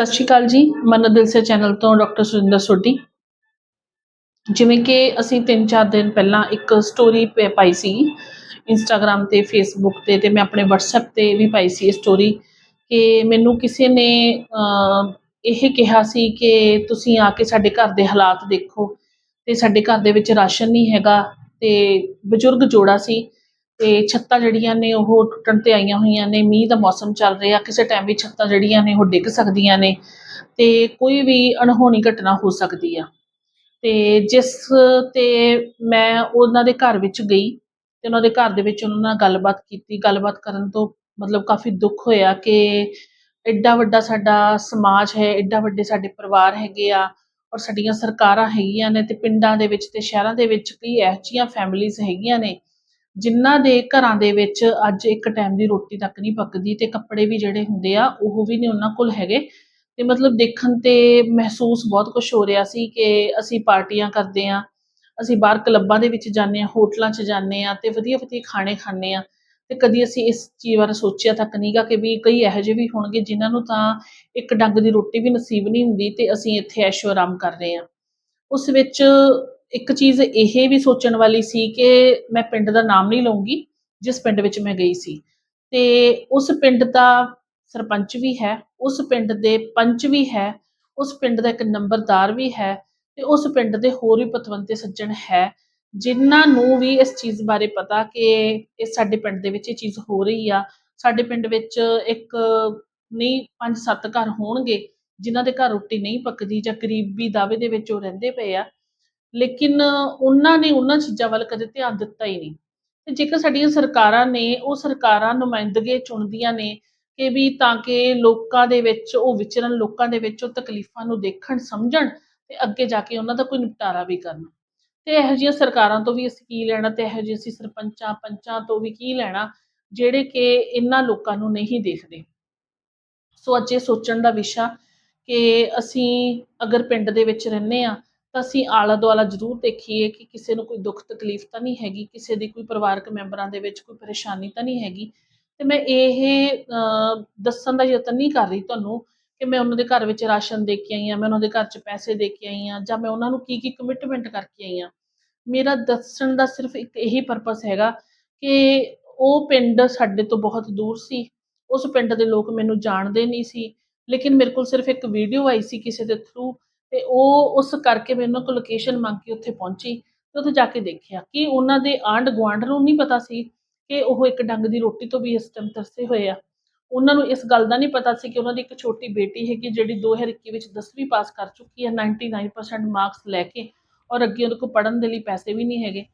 ਸਤਿ ਸ਼੍ਰੀ ਅਕਾਲ ਜੀ। ਮਨ ਦਿਲਸੇ ਚੈਨਲ ਤੋਂ ਡਾਕਟਰ ਸੁਰਿੰਦਰ ਸੋਢੀ। ਜਿਵੇਂ ਕਿ ਅਸੀਂ 3-4 ਦਿਨ ਪਹਿਲਾਂ ਇੱਕ ਸਟੋਰੀ ਪਾਈ ਸੀ। ਇੰਸਟਾਗ੍ਰam ਤੇ ਫੇਸਬੁੱਕ ਤੇ ਤੇ ਮੈਂ ਆਪਣੇ WhatsApp ਤੇ ਵੀ ਪਾਈ ਸੀ ਇਹ ਸਟੋਰੀ ਕਿ ਮੈਨੂੰ ਕਿਸੇ ਨੇ ਇਹ ਕਿਹਾ ਸੀ ਕਿ ਤੁਸੀਂ ਆ ਕੇ ਸਾਡੇ ਘਰ ਦੇ ਹਾਲਾਤ ਦੇਖੋ ਤੇ ਸਾਡੇ ਘਰ ਦੇ ਵਿੱਚ ਰਾਸ਼ਨ ਨਹੀਂ ਹੈਗਾ ਤੇ ਬਜ਼ੁਰਗ ਜੋੜਾ ਸੀ। ਤੇ ਛੱਤਾਂ ਜਿਹੜੀਆਂ ਨੇ ਉਹ ਟੁੱਟਣ ਤੇ ਆਈਆਂ ਹੋਈਆਂ ਨੇ, ਮੀਂਹ ਦਾ ਮੌਸਮ ਚੱਲ ਰਿਹਾ, ਕਿਸੇ ਟਾਈਮ ਵੀ ਛੱਤਾਂ ਜਿਹੜੀਆਂ ਨੇ ਉਹ ਡਿੱਗ ਸਕਦੀਆਂ ਨੇ ਤੇ ਕੋਈ ਵੀ ਅਣਹੋਣੀ ਘਟਨਾ ਹੋ ਸਕਦੀ ਆ। ਤੇ ਜਿਸ ਤੇ ਮੈਂ ਉਹਨਾਂ ਦੇ ਘਰ ਵਿੱਚ ਗਈ ਤੇ ਉਹਨਾਂ ਦੇ ਘਰ ਦੇ ਵਿੱਚ ਉਹਨਾਂ ਨਾਲ ਗੱਲਬਾਤ ਕੀਤੀ, ਗੱਲਬਾਤ ਕਰਨ ਤੋਂ ਮਤਲਬ ਕਾਫੀ ਦੁੱਖ ਹੋਇਆ ਕਿ ਐਡਾ ਵੱਡਾ ਸਾਡਾ ਸਮਾਜ ਹੈ ਐਡਾ ਵੱਡੇ ਸਾਡੇ ਪਰਿਵਾਰ ਹੈਗੇ ਆ ਔਰ ਸਾਡੀਆਂ ਸਰਕਾਰਾਂ ਹੈਗੀਆਂ ਨੇ ਤੇ ਪਿੰਡਾਂ ਦੇ ਵਿੱਚ ਤੇ ਸ਼ਹਿਰਾਂ ਦੇ ਵਿੱਚ ਕਈ ਇਹੋ ਜਿਹੀਆਂ ਫੈਮਿਲੀਜ਼ ਹੈਗੀਆਂ ਨੇ ਜਿਨ੍ਹਾਂ ਦੇ ਘਰਾਂ ਦੇ ਵਿੱਚ ਅੱਜ ਇੱਕ ਟਾਈਮ ਦੀ ਰੋਟੀ ਤੱਕ ਨਹੀਂ ਪੱਕਦੀ ਤੇ ਕੱਪੜੇ ਵੀ ਜਿਹੜੇ ਹੁੰਦੇ ਆ, ਉਹ ਵੀ ਨਹੀਂ ਉਹਨਾਂ ਕੋਲ ਹੈਗੇ। ਤੇ ਮਤਲਬ ਦੇਖਣ ਤੇ ਮਹਿਸੂਸ ਬਹੁਤ ਕੁਝ ਹੋ ਰਿਹਾ ਸੀ ਕਿ ਅਸੀਂ ਪਾਰਟੀਆਂ ਕਰਦੇ ਆ ਅਸੀਂ ਬਾਹਰ ਕਲੱਬਾਂ ਦੇ ਵਿੱਚ ਜਾਂਦੇ ਆ ਹੋਟਲਾਂ 'ਚ ਜਾਂਦੇ ਆ ਤੇ ਵਧੀਆ ਵਧੀਆ ਖਾਣੇ ਖਾਂਦੇ ਆ ਤੇ ਕਦੀ ਅਸੀਂ ਇਸ ਚੀਜ਼ ਬਾਰੇ ਸੋਚਿਆ ਤੱਕ ਨਹੀਂਗਾ ਕਿ ਵੀ ਕਈ ਇਹੋ ਜਿਹੇ ਵੀ ਹੋਣਗੇ ਜਿਨ੍ਹਾਂ ਨੂੰ ਤਾਂ ਇੱਕ ਡੰਗ ਦੀ ਰੋਟੀ ਵੀ ਨਸੀਬ ਨਹੀਂ ਹੁੰਦੀ ਤੇ ਅਸੀਂ ਇੱਥੇ ਐਸ਼ੋ ਆਰਾਮ ਕਰ ਰਹੇ ਆ ਉਸ ਵਿੱਚ ਇੱਕ ਚੀਜ਼ ਇਹ ਵੀ ਸੋਚਣ ਵਾਲੀ ਸੀ ਕਿ ਮੈਂ ਪਿੰਡ ਦਾ ਨਾਮ ਨਹੀਂ ਲਵਾਂਗੀ ਜਿਸ ਪਿੰਡ ਵਿੱਚ ਮੈਂ ਗਈ ਸੀ। ਤੇ ਉਸ ਪਿੰਡ ਦਾ ਸਰਪੰਚ ਵੀ ਹੈ, ਉਸ ਪਿੰਡ ਦੇ ਪੰਚ ਵੀ ਹੈ, ਉਸ ਪਿੰਡ ਦਾ ਇੱਕ ਨੰਬਰਦਾਰ ਵੀ ਹੈ ਤੇ ਉਸ ਪਿੰਡ ਦੇ ਹੋਰ ਵੀ ਪਤਵੰਤੇ ਸੱਜਣ ਹੈ, ਜਿਨ੍ਹਾਂ ਨੂੰ ਵੀ ਇਸ ਚੀਜ਼ ਬਾਰੇ ਪਤਾ ਕਿ ਇਹ ਸਾਡੇ ਪਿੰਡ ਦੇ ਵਿੱਚ ਇਹ ਚੀਜ਼ ਹੋ ਰਹੀ ਆ। ਸਾਡੇ ਪਿੰਡ ਵਿੱਚ ਇੱਕ ਨਹੀਂ, ਪੰਜ ਸੱਤ ਘਰ ਹੋਣਗੇ, ਜਿਨ੍ਹਾਂ ਦੇ ਘਰ ਰੋਟੀ ਨਹੀਂ ਪੱਕਦੀ ਜਾਂ ਗਰੀਬੀ ਦਾਵੇ ਦੇ ਵਿੱਚ ਉਹ ਰਹਿੰਦੇ ਪਏ ਆ। ਲੇਕਿਨ ਉਹਨਾਂ ਨੇ ਉਹਨਾਂ ਚੀਜ਼ਾਂ ਵੱਲ ਕਦੇ ਧਿਆਨ ਦਿੱਤਾ ਹੀ ਨਹੀਂ। ਤੇ ਜੇਕਰ ਸਾਡੀਆਂ ਸਰਕਾਰਾਂ ਨੇ, ਉਹ ਸਰਕਾਰਾਂ ਨੁਮਾਇੰਦਗੇ ਚੁਣਦੀਆਂ ਨੇ ਕਿ ਵੀ ਤਾਂ ਕਿ ਲੋਕਾਂ ਦੇ ਵਿੱਚ, ਉਹ ਵਿਚਰਨ ਲੋਕਾਂ ਦੇ ਵਿੱਚ ਉਹ ਤਕਲੀਫਾਂ ਨੂੰ ਦੇਖਣ, ਸਮਝਣ ਤੇ ਅੱਗੇ ਜਾ ਕੇ ਉਹਨਾਂ ਦਾ ਕੋਈ ਨਿਪਟਾਰਾ ਵੀ ਕਰਨ। ਤੇ ਇਹੋ ਜਿਹੀਆਂ ਸਰਕਾਰਾਂ ਤੋਂ ਵੀ ਅਸੀਂ ਕੀ ਲੈਣਾ ਤੇ ਇਹੋ ਜਿਹੇ ਅਸੀਂ ਸਰਪੰਚਾਂ, ਪੰਚਾਂ ਤੋਂ ਵੀ ਕੀ ਲੈਣਾ ਜਿਹੜੇ ਕਿ ਇਹਨਾਂ ਲੋਕਾਂ ਨੂੰ ਨਹੀਂ ਦੇਖਦੇ। ਸੋ ਅੱਜ ਇਹ ਸੋਚਣ ਦਾ ਵਿਸ਼ਾ ਕਿ ਅਸੀਂ ਅਗਰ ਪਿੰਡ ਦੇ ਵਿੱਚ ਰਹਿੰਦੇ ਆ ਤਾਂ ਅਸੀਂ ਆਲਾ ਦੁਆਲਾ ਜ਼ਰੂਰ ਦੇਖੀਏ ਕਿ ਕਿਸੇ ਨੂੰ ਕੋਈ ਦੁੱਖ ਤਕਲੀਫ ਤਾਂ ਨਹੀਂ ਹੈਗੀ, ਕਿਸੇ ਦੀ ਕੋਈ ਪਰਿਵਾਰਕ ਮੈਂਬਰਾਂ ਦੇ ਵਿੱਚ ਕੋਈ ਪਰੇਸ਼ਾਨੀ ਤਾਂ ਨਹੀਂ ਹੈਗੀ। ਤੇ ਮੈਂ ਇਹ ਦੱਸਣ ਦਾ ਯਤਨ ਨਹੀਂ ਕਰ ਰਹੀ ਤੁਹਾਨੂੰ ਕਿ ਮੈਂ ਉਹਨਾਂ ਦੇ ਘਰ ਵਿੱਚ ਰਾਸ਼ਨ ਦੇ ਕੇ ਆਈ ਹਾਂ, ਮੈਂ ਉਹਨਾਂ ਦੇ ਘਰ 'ਚ ਪੈਸੇ ਦੇ ਕੇ ਆਈ ਹਾਂ, ਜਾਂ ਮੈਂ ਉਹਨਾਂ ਨੂੰ ਕੀ ਕੀ ਕਮਿਟਮੈਂਟ ਕਰਕੇ ਆਈ ਹਾਂ। ਮੇਰਾ ਦੱਸਣ ਦਾ ਸਿਰਫ ਇੱਕ ਇਹੀ ਪਰਪਸ ਹੈਗਾ ਕਿ ਉਹ ਪਿੰਡ ਸਾਡੇ ਤੋਂ ਬਹੁਤ ਦੂਰ ਸੀ। ਉਸ ਪਿੰਡ ਦੇ ਲੋਕ ਮੈਨੂੰ ਜਾਣਦੇ ਨਹੀਂ ਸੀ, ਲੇਕਿਨ ਮੇਰੇ ਕੋਲ ਸਿਰਫ ਇੱਕ ਵੀਡੀਓ ਆਈ ਸੀ ਕਿਸੇ ਦੇ ਥਰੂ ਤੇ ਉਹ ਉਸ ਕਰਕੇ ਮੈਂ ਉਹਨਾਂ ਕੋਲ ਲੋਕੇਸ਼ਨ ਮੰਗ ਕੇ ਉੱਥੇ ਪਹੁੰਚੀ ਤੇ ਉੱਥੇ ਜਾ ਕੇ ਦੇਖਿਆ ਕਿ ਉਹਨਾਂ ਦੇ ਆਂਢ ਗੁਆਂਢ ਨੂੰ ਨਹੀਂ ਪਤਾ ਸੀ ਕਿ ਉਹ ਇੱਕ ਡੰਗ ਦੀ ਰੋਟੀ ਤੋਂ ਵੀ ਇਸ ਟਾਈਮ ਤਰਸੇ ਹੋਏ ਆ। ਉਹਨਾਂ ਨੂੰ ਇਸ ਗੱਲ ਦਾ ਨਹੀਂ ਪਤਾ ਸੀ ਕਿ ਉਹਨਾਂ ਦੀ ਇੱਕ ਛੋਟੀ ਬੇਟੀ ਹੈਗੀ ਜਿਹੜੀ 2021 ਵਿੱਚ 10ਵੀਂ ਪਾਸ ਕਰ ਚੁੱਕੀ ਹੈ 99% ਮਾਰਕਸ ਲੈ ਕੇ ਔਰ ਅੱਗੇ ਉਹਦੇ ਕੋਲ ਪੜ੍ਹਨ ਦੇ ਲਈ ਪੈਸੇ ਵੀ ਨਹੀਂ ਹੈਗੇ।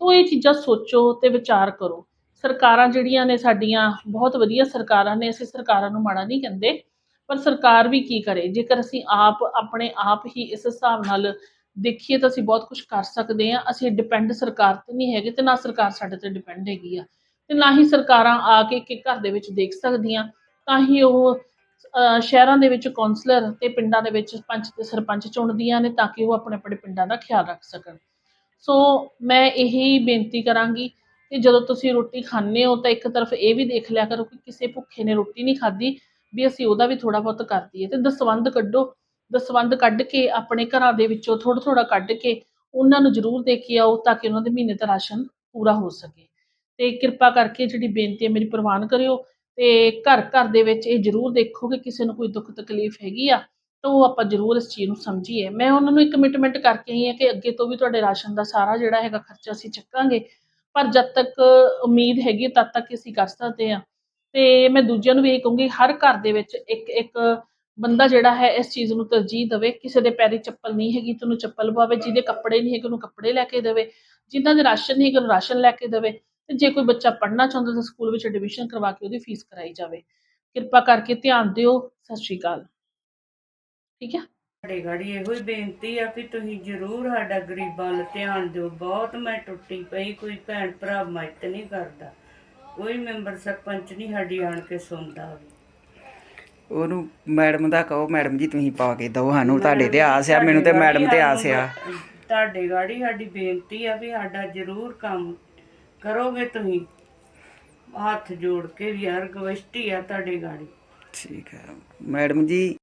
ਤੋ ਇਹ ਚੀਜ਼ਾਂ ਸੋਚੋ ਤੇ ਵਿਚਾਰ ਕਰੋ। ਸਰਕਾਰਾਂ ਜਿਹੜੀਆਂ ਨੇ ਸਾਡੀਆਂ, ਬਹੁਤ ਵਧੀਆ ਸਰਕਾਰਾਂ ਨੇ, ਅਸੀਂ ਸਰਕਾਰਾਂ ਨੂੰ ਮਾੜਾ ਨਹੀਂ ਕਹਿੰਦੇ। ਪਰ ਸਰਕਾਰ ਵੀ ਕੀ ਕਰੇ? ਜੇਕਰ ਅਸੀਂ ਆਪ, ਆਪਣੇ ਆਪ ਹੀ ਇਸ ਹਿਸਾਬ ਨਾਲ ਦੇਖੀਏ ਤਾਂ ਅਸੀਂ ਬਹੁਤ ਕੁਝ ਕਰ ਸਕਦੇ ਹਾਂ। ਅਸੀਂ ਡਿਪੈਂਡ ਸਰਕਾਰ ਤੇ ਨਹੀਂ ਹੈਗੇ ਤੇ ਨਾ ਸਰਕਾਰ ਸਾਡੇ ਤੇ ਡਿਪੈਂਡ ਹੈਗੀ ਆ। ਤੇ ਨਾ ਹੀ ਸਰਕਾਰਾਂ ਆ ਕੇ ਇੱਕ ਘਰ ਦੇ ਵਿੱਚ ਦੇਖ ਸਕਦੀਆਂ। ਤਾਂ ਹੀ ਉਹ ਸ਼ਹਿਰਾਂ ਦੇ ਵਿੱਚ ਕੌਂਸਲਰ ਤੇ ਪਿੰਡਾਂ ਦੇ ਵਿੱਚ ਪੰਚ ਤੇ ਸਰਪੰਚ ਚੁਣਦੀਆਂ ਨੇ ਤਾਂ ਕਿ ਉਹ ਆਪਣੇ ਆਪਣੇ ਪਿੰਡਾਂ ਦਾ ਖਿਆਲ ਰੱਖ ਸਕਣ। ਸੋ ਮੈਂ ਇਹੀ ਬੇਨਤੀ ਕਰਾਂਗੀ ਕਿ ਜਦੋਂ ਤੁਸੀਂ ਰੋਟੀ ਖਾਂਦੇ ਹੋ ਤਾਂ ਇੱਕ ਤਰਫ ਇਹ ਵੀ ਦੇਖ ਲਿਆ ਕਰੋ ਕਿ ਕਿਸੇ ਭੁੱਖੇ ਨੇ ਰੋਟੀ ਨਹੀਂ ਖਾਧੀ। ਵੀ ਅਸੀਂ ਉਹਦਾ ਵੀ ਥੋੜਾ ਬਹੁਤ ਕਰ ਦਈਏ ਤੇ ਦਸਵੰਧ ਕੱਢੋ। ਦਸਵੰਧ ਕੱਢ ਕੇ ਆਪਣੇ ਘਰਾਂ ਦੇ ਵਿੱਚੋਂ ਥੋੜਾ ਥੋੜਾ ਕੱਢ ਕੇ ਉਹਨਾਂ ਨੂੰ ਜ਼ਰੂਰ ਦੇ ਕੇ ਆਓ ਤਾਂ ਕਿ ਉਹਨਾਂ ਦੇ ਮਹੀਨੇ ਦਾ ਰਾਸ਼ਨ ਪੂਰਾ ਹੋ ਸਕੇ। ਤੇ ਕਿਰਪਾ ਕਰਕੇ ਜਿਹੜੀ ਬੇਨਤੀ ਹੈ ਮੇਰੀ ਪ੍ਰਵਾਨ ਕਰਿਓ ਤੇ ਘਰ ਘਰ ਦੇ ਵਿੱਚ ਇਹ ਜ਼ਰੂਰ ਦੇਖੋ ਕਿ ਕਿਸੇ ਨੂੰ ਕੋਈ ਦੁੱਖ ਤਕਲੀਫ ਹੈਗੀ ਆ ਤਾਂ ਉਹ ਆਪਾਂ ਜ਼ਰੂਰ ਇਸ ਚੀਜ਼ ਨੂੰ ਸਮਝੀਏ। ਮੈਂ ਉਹਨਾਂ ਨੂੰ ਇੱਕ ਕਮਿਟਮੈਂਟ ਕਰਕੇ ਆਈ ਹਾਂ ਕਿ ਅੱਗੇ ਤੋਂ ਵੀ ਤੁਹਾਡੇ ਰਾਸ਼ਨ ਦਾ ਸਾਰਾ ਜਿਹੜਾ ਹੈਗਾ ਖਰਚਾ ਅਸੀਂ ਚੱਕਾਂਗੇ। ਪਰ ਜਦ ਤੱਕ ਉਮੀਦ ਹੈਗੀ ਤਦ ਤੱਕ ਅਸੀਂ ਕਰ ਸਕਦੇ ਹਾਂ। ਤੇ ਮੈਂ ਦੂਜਿਆਂ ਨੂੰ ਵੀ ਇਹ ਕਹੂੰਗੀ, ਹਰ ਘਰ ਦੇ ਵਿੱਚ ਇੱਕ ਇੱਕ ਬੰਦਾ ਜਿਹੜਾ ਹੈ ਇਸ ਚੀਜ਼ ਨੂੰ ਤਰਜੀਹ ਦੇਵੇ। ਕਿਸੇ ਦੇ ਪੈਰੀ ਚੱਪਲ ਨਹੀਂ ਹੈਗੀ ਤੈਨੂੰ ਚੱਪਲ ਪਵਾਵੇ, ਜਿਹਦੇ ਕੱਪੜੇ ਨਹੀਂ ਹੈਗੇ ਉਹਨੂੰ ਕੱਪੜੇ ਲੈ ਕੇ ਦੇਵੇ ਜਿਨ੍ਹਾਂ ਦੇ ਰਾਸ਼ਨ ਨਹੀਂ ਹੈਗੇ ਉਹਨੂੰ ਰਾਸ਼ਨ ਲੈ ਕੇ ਦੇਵੇ। ਤੇ ਜੇ ਕੋਈ ਬੱਚਾ ਪੜ੍ਹਨਾ ਚਾਹੁੰਦਾ ਤਾਂ ਸਕੂਲ ਵਿੱਚ ਐਡਮਿਸ਼ਨ ਕਰਵਾ ਕੇ ਉਹਦੀ ਫੀਸ ਕਰਾਈ ਜਾਵੇ। ਕਿਰਪਾ ਕਰਕੇ ਧਿਆਨ ਦਿਓ। ਸਤਿ ਸ਼੍ਰੀ ਅਕਾਲ। ਠੀਕ ਹੈ? ਸਾਡੇ ਗਾੜੀ ਇਹੋ ਹੀ ਬੇਨਤੀ ਆ ਵੀ ਤੁਸੀਂ ਜ਼ਰੂਰ ਸਾਡਾ ਗਰੀਬਾਂ ਵੱਲ ਧਿਆਨ ਦਿਓ। ਬਹੁਤ ਮੈਂ ਟੁੱਟੀ ਪਈ, ਕੋਈ ਭੈਣ ਭਰਾ ਮਦਦ ਨਹੀਂ ਕਰਦਾ। ਕੋਈ ਮੈਂਬਰ ਸਰਪੰਚ ਨਹੀਂ ਸਾਡੀ ਆਣ ਕੇ ਸੁਣਦਾ ਉਹਨੂੰ ਮੈਡਮ ਦਾ ਕਹੋ ਮੈਡਮ ਜੀ ਤੁਸੀਂ ਪਾ ਕੇ ਦਿਓ ਸਾਨੂੰ ਤੁਹਾਡੇ ਤੇ ਆਸ ਆ ਮੈਨੂੰ ਤੇ ਮੈਡਮ ਤੇ ਆਸ ਆ। ਤੁਹਾਡੇ ਗਾੜੀ ਸਾਡੀ ਬੇਨਤੀ ਆ ਵੀ ਸਾਡਾ ਜ਼ਰੂਰ ਕੰਮ ਕਰੋਗੇ ਤੁਸੀਂ। ਹੱਥ ਜੋੜ ਕੇ ਵੀ ਯਾਰ ਗਵਸ਼ਟੀ ਆ ਤੁਹਾਡੇ ਗਾੜੀ ਠੀਕ ਹੈ ਮੈਡਮ ਜੀ